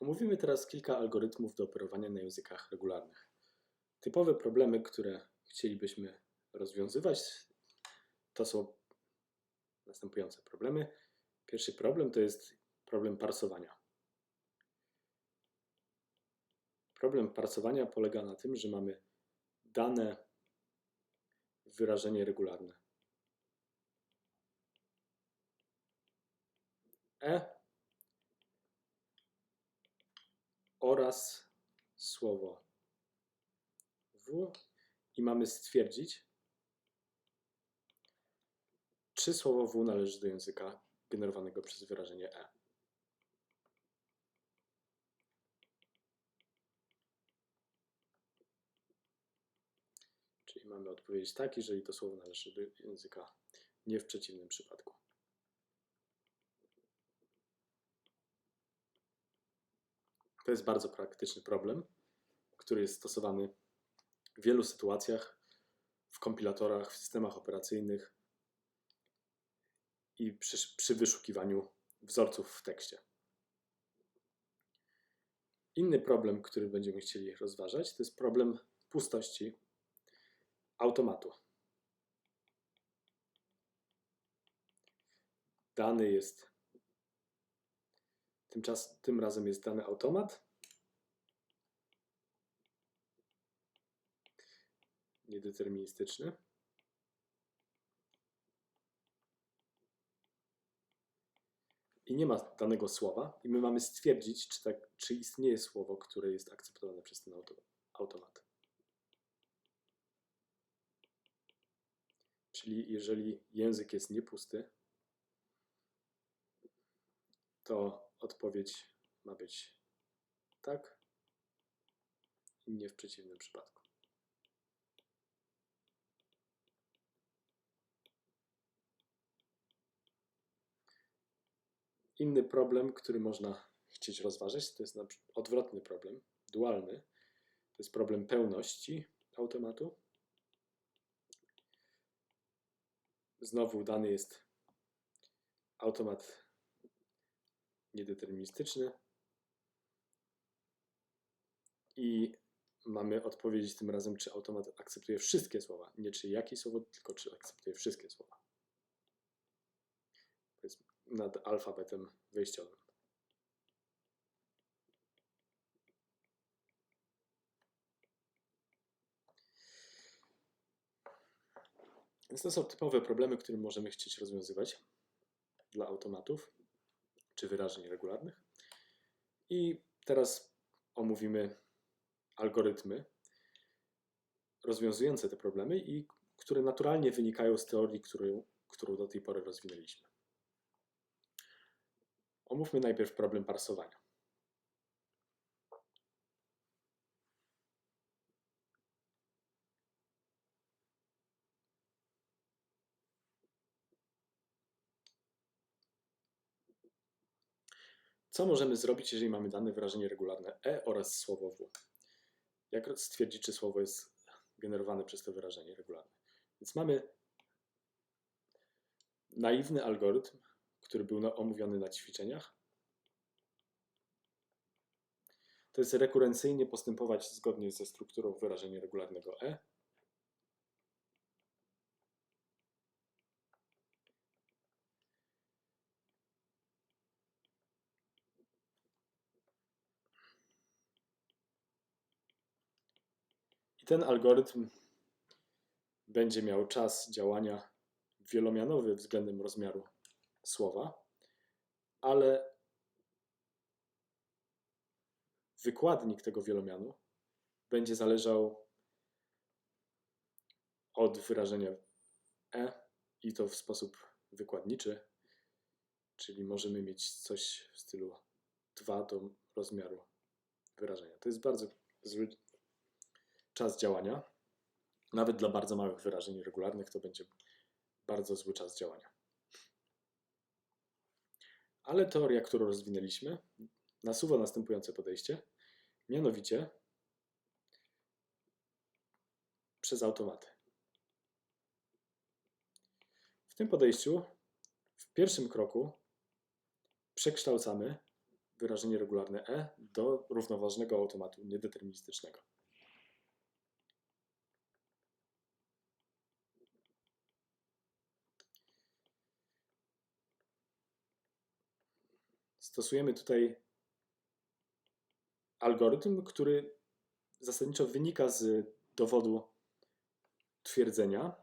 Omówimy teraz kilka algorytmów do operowania na językach regularnych. Typowe problemy, które chcielibyśmy rozwiązywać, to są następujące problemy. Pierwszy problem to jest problem parsowania. Problem parsowania polega na tym, że mamy dane wyrażenie regularne. E oraz słowo w i mamy stwierdzić, czy słowo w należy do języka generowanego przez wyrażenie e. Czyli mamy odpowiedzieć tak, jeżeli to słowo należy do języka, nie w przeciwnym przypadku. To jest bardzo praktyczny problem, który jest stosowany w wielu sytuacjach w kompilatorach, w systemach operacyjnych i przy, przy wyszukiwaniu wzorców w tekście. Inny problem, który będziemy chcieli rozważać, to jest problem pustości automatu. Dany jest Tymczas, tym razem jest dany automat. Niedeterministyczny. I nie ma danego słowa, i my mamy stwierdzić, czy, tak, czy istnieje słowo, które jest akceptowane przez ten auto, automat. Czyli jeżeli język jest niepusty, to odpowiedź ma być tak i nie w przeciwnym przypadku. Inny problem, który można chcieć rozważyć, to jest odwrotny problem, dualny. To jest problem pełności automatu. Znowu dany jest automat niedeterministyczny. I mamy odpowiedzieć tym razem, czy automat akceptuje wszystkie słowa. Nie czy jakie słowo, tylko czy akceptuje wszystkie słowa. To jest nad alfabetem wejściowym. Więc to są typowe problemy, które możemy chcieć rozwiązywać dla automatów czy wyrażeń regularnych. I teraz omówimy algorytmy rozwiązujące te problemy i które naturalnie wynikają z teorii, którą, którą do tej pory rozwinęliśmy. Omówmy najpierw problem parsowania. Co możemy zrobić, jeżeli mamy dane wyrażenie regularne e oraz słowo w? Jak stwierdzić, czy słowo jest generowane przez to wyrażenie regularne? Więc mamy naiwny algorytm, który był omówiony na ćwiczeniach. To jest rekurencyjnie postępować zgodnie ze strukturą wyrażenia regularnego e ten algorytm będzie miał czas działania wielomianowy względem rozmiaru słowa, ale wykładnik tego wielomianu będzie zależał od wyrażenia e i to w sposób wykładniczy, czyli możemy mieć coś w stylu 2 do rozmiaru wyrażenia. To jest bardzo czas działania. Nawet dla bardzo małych wyrażeń regularnych to będzie bardzo zły czas działania. Ale teoria, którą rozwinęliśmy, nasuwa następujące podejście, mianowicie przez automaty. W tym podejściu w pierwszym kroku przekształcamy wyrażenie regularne E do równoważnego automatu niedeterministycznego. Stosujemy tutaj algorytm, który zasadniczo wynika z dowodu twierdzenia,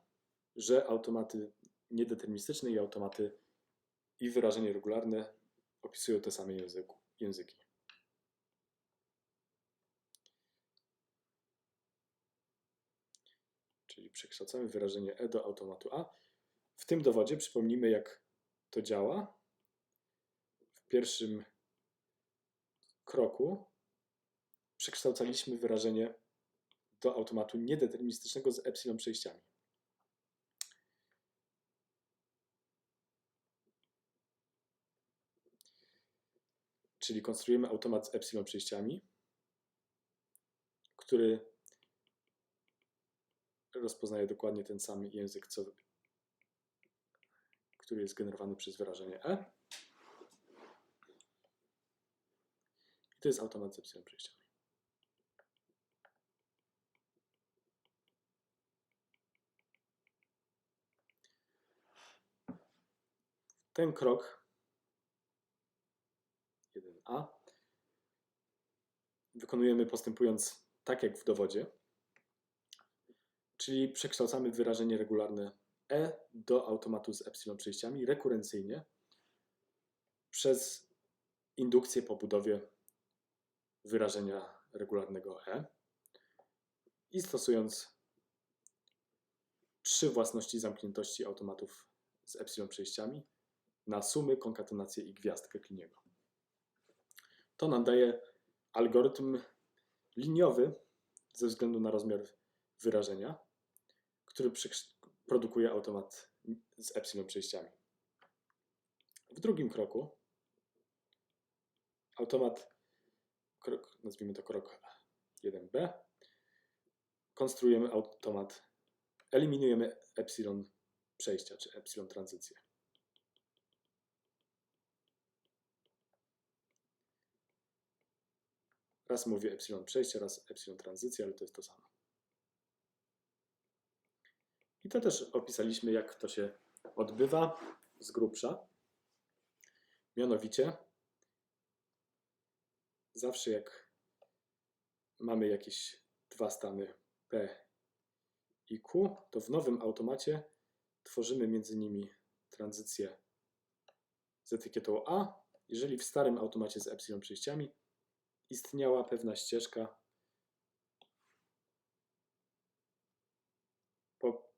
że automaty niedeterministyczne i automaty i wyrażenie regularne opisują te same języku, języki. Czyli przekształcamy wyrażenie E do automatu A. W tym dowodzie przypomnijmy, jak to działa. Pierwszym kroku przekształcaliśmy wyrażenie do automatu niedeterministycznego z epsilon przejściami. Czyli konstruujemy automat z epsilon przejściami, który rozpoznaje dokładnie ten sam język, co, który jest generowany przez wyrażenie E. I to jest automat z epsilon przejściami. Ten krok 1a wykonujemy postępując tak jak w dowodzie, czyli przekształcamy wyrażenie regularne e do automatu z epsilon przejściami rekurencyjnie przez indukcję po budowie wyrażenia regularnego e i stosując trzy własności zamkniętości automatów z epsilon przejściami na sumy, konkatenację i gwiazdkę Kliniego. To nam daje algorytm liniowy ze względu na rozmiar wyrażenia, który produkuje automat z epsilon przejściami. W drugim kroku automat, krok, nazwijmy to krok 1b, konstruujemy automat, eliminujemy epsilon przejścia, czy epsilon tranzycję. Raz mówię epsilon przejście, raz epsilon tranzycja, ale to jest to samo. I to też opisaliśmy, jak to się odbywa z grubsza. Mianowicie, zawsze jak mamy jakieś dwa stany P i Q, to w nowym automacie tworzymy między nimi tranzycję z etykietą A. Jeżeli w starym automacie z epsilon przejściami istniała pewna ścieżka po,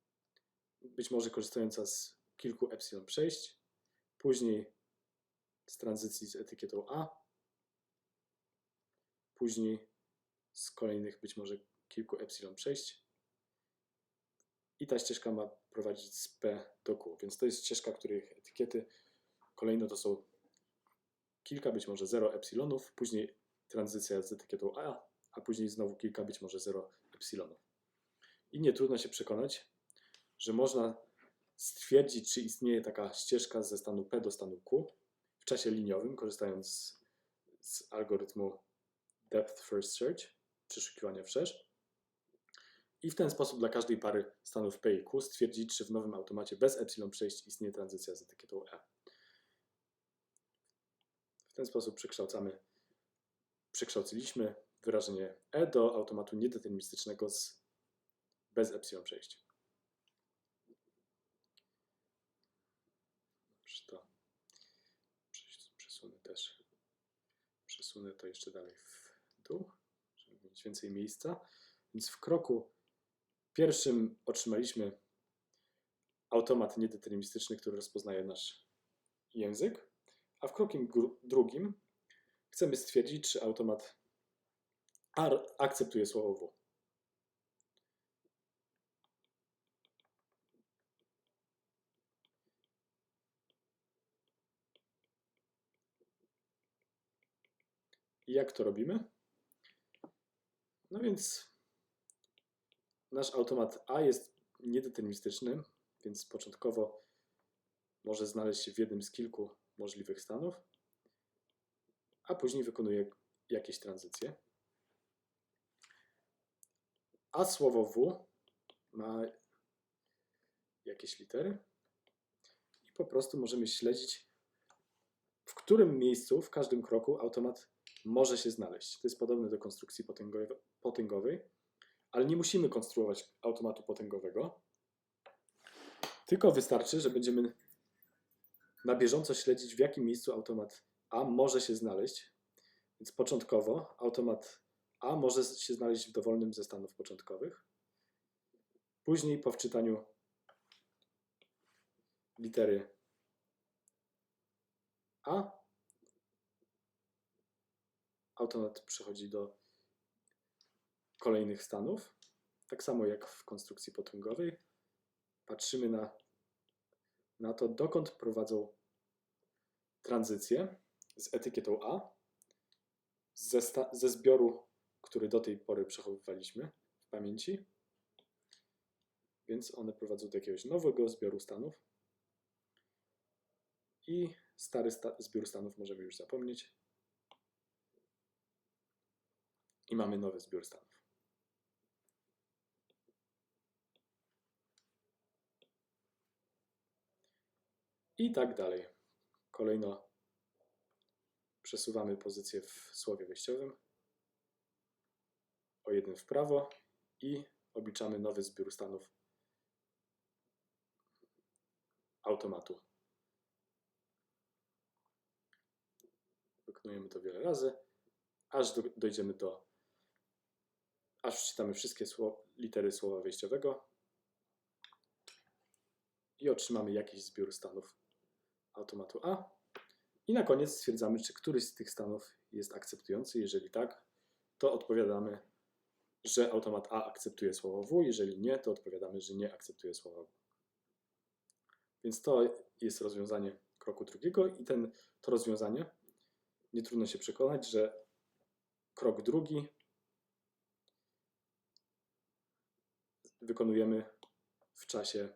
być może korzystająca z kilku epsilon przejść, później z tranzycji z etykietą A, później z kolejnych być może kilku epsilon przejść i ta ścieżka ma prowadzić z P do Q, więc to jest ścieżka, których etykiety kolejno to są kilka, być może 0 epsilonów, później tranzycja z etykietą A, a później znowu kilka, być może 0 epsilonów. I nie trudno się przekonać, że można stwierdzić, czy istnieje taka ścieżka ze stanu P do stanu Q w czasie liniowym, korzystając z algorytmu Depth First Search, przeszukiwania wszerz. I w ten sposób dla każdej pary stanów P i Q stwierdzić, czy w nowym automacie bez epsilon przejść istnieje tranzycja z etykietą E. W ten sposób przekształcamy przekształciliśmy wyrażenie E do automatu niedeterministycznego z bez epsilon. Dobrze, to przesunę też, przesunę to jeszcze dalej dół, żeby mieć więcej miejsca. Więc w kroku pierwszym otrzymaliśmy automat niedeterministyczny, który rozpoznaje nasz język, a w kroku drugim chcemy stwierdzić, czy automat akceptuje słowo W. I jak to robimy? No więc nasz automat A jest niedeterministyczny, więc początkowo może znaleźć się w jednym z kilku możliwych stanów a później wykonuje jakieś tranzycje. A słowo W ma jakieś litery i po prostu możemy śledzić, w którym miejscu, w każdym kroku automat może się znaleźć. To jest podobne do konstrukcji potęgowe- potęgowej, ale nie musimy konstruować automatu potęgowego, tylko wystarczy, że będziemy na bieżąco śledzić, w jakim miejscu automat A może się znaleźć. Więc początkowo automat A może się znaleźć w dowolnym ze stanów początkowych. Później po wczytaniu litery A automat przechodzi do kolejnych stanów. Tak samo jak w konstrukcji potęgowej. Patrzymy na, na to, dokąd prowadzą tranzycje z etykietą A ze, ze zbioru, który do tej pory przechowywaliśmy w pamięci. Więc one prowadzą do jakiegoś nowego zbioru stanów. I stary sta- zbiór stanów możemy już zapomnieć. I mamy nowy zbiór stanów. I tak dalej. Kolejno przesuwamy pozycję w słowie wejściowym o jeden w prawo i obliczamy nowy zbiór stanów automatu. Wykonujemy to wiele razy, aż do, dojdziemy do, aż wczytamy wszystkie litery słowa wejściowego i otrzymamy jakiś zbiór stanów automatu A. I na koniec stwierdzamy, czy któryś z tych stanów jest akceptujący. Jeżeli tak, to odpowiadamy, że automat A akceptuje słowo W. Jeżeli nie, to odpowiadamy, że nie akceptuje słowa W. Więc to jest rozwiązanie kroku drugiego i ten, to rozwiązanie nie trudno się przekonać, że krok drugi wykonujemy w czasie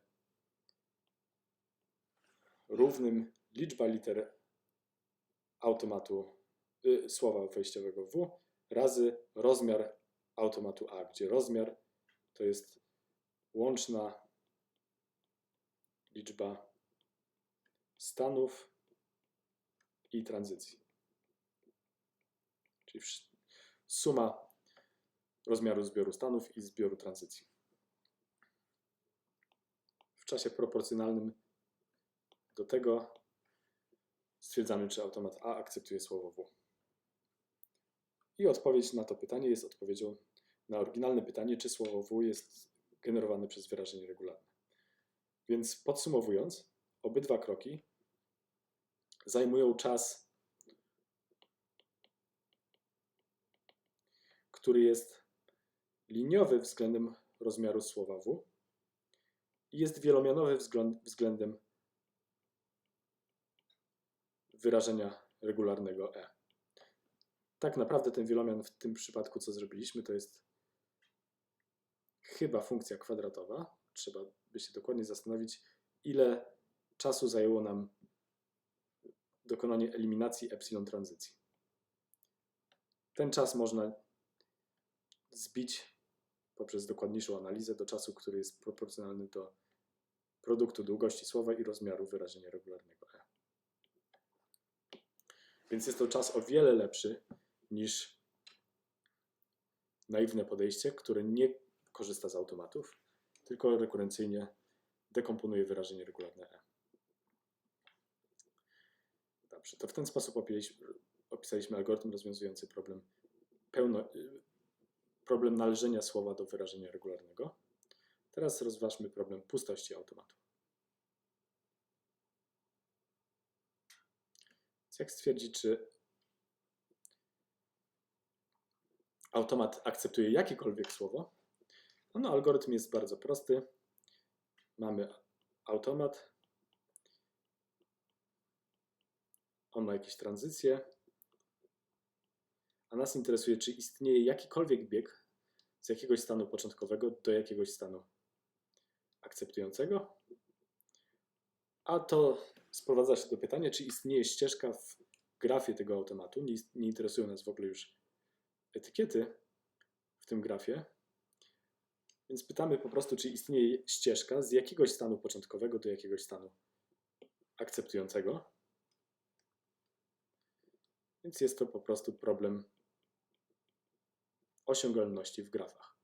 równym liczba liter automatu y, słowa wejściowego W razy rozmiar automatu A, gdzie rozmiar to jest łączna liczba stanów i tranzycji. Czyli suma rozmiaru zbioru stanów i zbioru tranzycji. Czasie proporcjonalnym do tego stwierdzamy, czy automat A akceptuje słowo W. I odpowiedź na to pytanie jest odpowiedzią na oryginalne pytanie, czy słowo W jest generowane przez wyrażenie regularne. Więc podsumowując, obydwa kroki zajmują czas, który jest liniowy względem rozmiaru słowa W jest wielomianowy względem wyrażenia regularnego e. Tak naprawdę ten wielomian w tym przypadku, co zrobiliśmy, to jest chyba funkcja kwadratowa. Trzeba by się dokładnie zastanowić, ile czasu zajęło nam dokonanie eliminacji epsilon tranzycji. Ten czas można zbić poprzez dokładniejszą analizę do czasu, który jest proporcjonalny do produktu długości słowa i rozmiaru wyrażenia regularnego e. Więc jest to czas o wiele lepszy niż naiwne podejście, które nie korzysta z automatów, tylko rekurencyjnie dekomponuje wyrażenie regularne e. Dobrze, to w ten sposób opisaliśmy, algorytm rozwiązujący problem, pełno, problem należenia słowa do wyrażenia regularnego. Teraz rozważmy problem pustości automatu. Jak stwierdzić, czy automat akceptuje jakiekolwiek słowo? No, no, algorytm jest bardzo prosty. Mamy automat. On ma jakieś tranzycje. A nas interesuje, czy istnieje jakikolwiek bieg z jakiegoś stanu początkowego do jakiegoś stanu akceptującego. A to sprowadza się do pytania, czy istnieje ścieżka w grafie tego automatu. Nie, nie interesują nas w ogóle już etykiety w tym grafie. Więc pytamy po prostu, czy istnieje ścieżka z jakiegoś stanu początkowego do jakiegoś stanu akceptującego. Więc jest to po prostu problem osiągalności w grafach.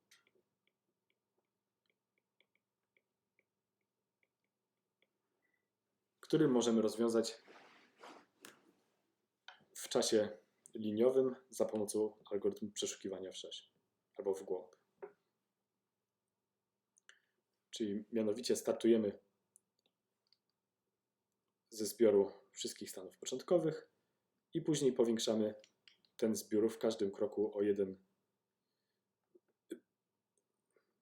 Który możemy rozwiązać w czasie liniowym za pomocą algorytmu przeszukiwania wszerz albo w głąb. Czyli mianowicie startujemy ze zbioru wszystkich stanów początkowych i później powiększamy ten zbiór w każdym kroku o jeden,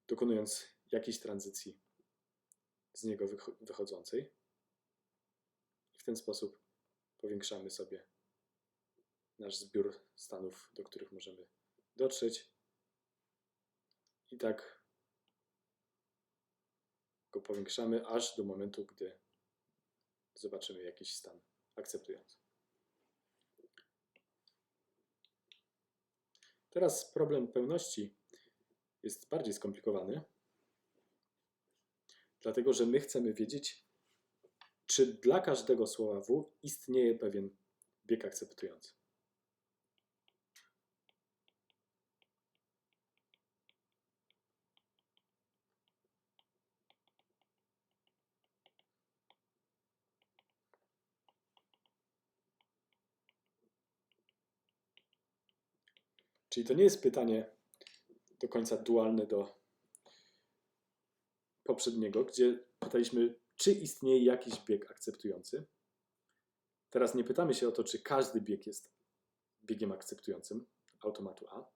dokonując jakiejś tranzycji z niego wychodzącej. I w ten sposób powiększamy sobie nasz zbiór stanów, do których możemy dotrzeć. I tak go powiększamy aż do momentu, gdy zobaczymy jakiś stan akceptujący. Teraz problem pełności jest bardziej skomplikowany, dlatego że my chcemy wiedzieć, czy dla każdego słowa W istnieje pewien bieg akceptujący. Czyli to nie jest pytanie do końca dualne do poprzedniego, gdzie pytaliśmy, czy istnieje jakiś bieg akceptujący. Teraz nie pytamy się o to, czy każdy bieg jest biegiem akceptującym automatu A,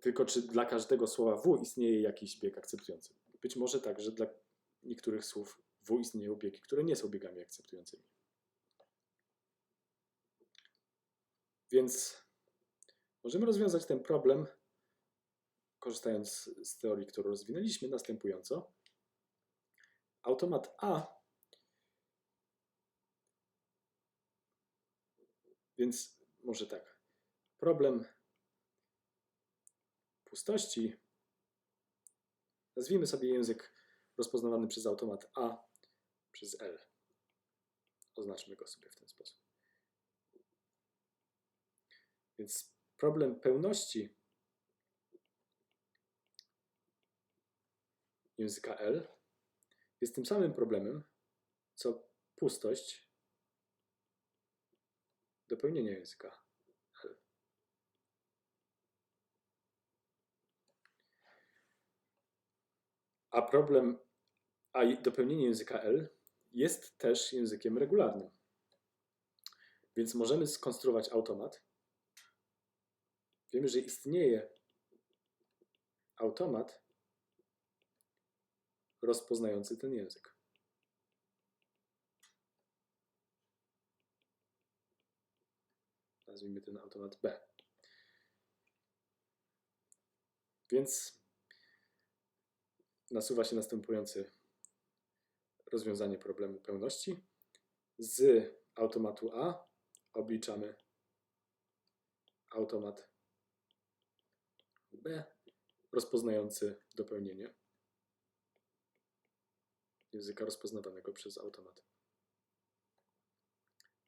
tylko czy dla każdego słowa W istnieje jakiś bieg akceptujący. Być może tak, że dla niektórych słów W istnieją biegi, które nie są biegami akceptującymi. Więc Możemy rozwiązać ten problem, korzystając z teorii, którą rozwinęliśmy, następująco. Automat A, więc może tak, problem pustości, nazwijmy sobie język rozpoznawany przez automat A przez L. Oznaczmy go sobie w ten sposób. Więc problem pełności języka L jest tym samym problemem, co pustość dopełnienia języka L. A problem, a dopełnienie języka L jest też językiem regularnym. Więc możemy skonstruować automat, Wiemy, że istnieje automat rozpoznający ten język. Nazwijmy ten automat B. Więc nasuwa się następujące rozwiązanie problemu pełności. Z automatu A obliczamy automat B rozpoznający dopełnienie języka rozpoznawanego przez automat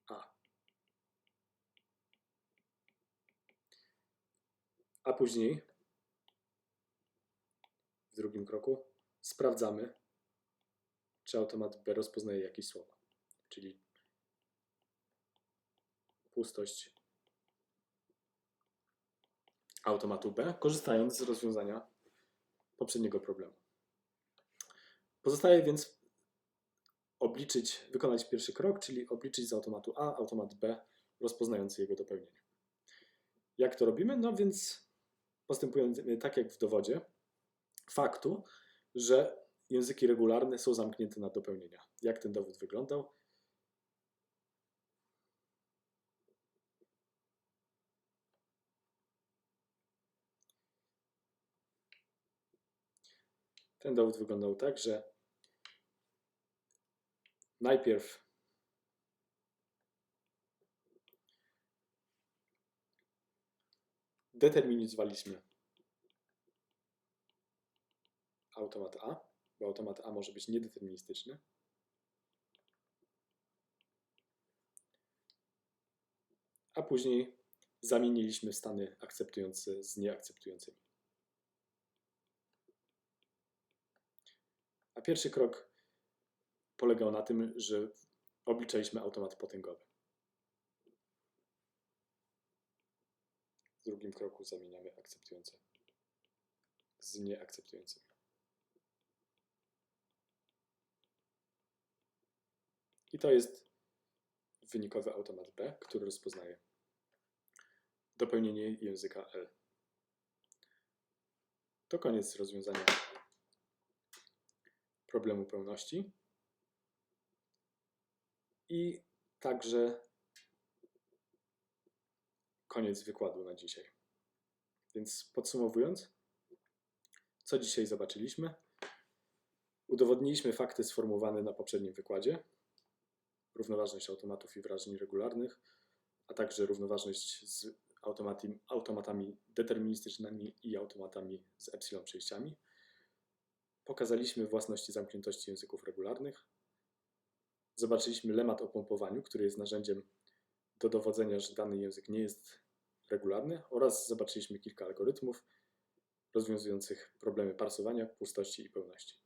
A. A później w drugim kroku sprawdzamy, czy automat B rozpoznaje jakieś słowa, czyli pustość automatu B, korzystając z rozwiązania poprzedniego problemu. Pozostaje więc obliczyć, wykonać pierwszy krok, czyli obliczyć z automatu A automat B, rozpoznający jego dopełnienie. Jak to robimy? No więc postępujemy tak jak w dowodzie faktu, że języki regularne są zamknięte na dopełnienia. Jak ten dowód wyglądał? Ten dowód wyglądał tak, że najpierw determinizowaliśmy automat A, bo automat A może być niedeterministyczny. A później zamieniliśmy stany akceptujące z nieakceptującymi. A pierwszy krok polegał na tym, że obliczaliśmy automat potęgowy. W drugim kroku zamieniamy akceptujące z nieakceptującymi. I to jest wynikowy automat B, który rozpoznaje dopełnienie języka L. To koniec rozwiązania problemu pełności. I także koniec wykładu na dzisiaj. Więc podsumowując, co dzisiaj zobaczyliśmy? Udowodniliśmy fakty sformułowane na poprzednim wykładzie, równoważność automatów i wyrażeń regularnych, a także równoważność z automatami deterministycznymi i automatami z epsilon przejściami. Pokazaliśmy własności zamkniętości języków regularnych. Zobaczyliśmy lemat o pompowaniu, który jest narzędziem do dowodzenia, że dany język nie jest regularny oraz zobaczyliśmy kilka algorytmów rozwiązujących problemy parsowania, pustości i pełności.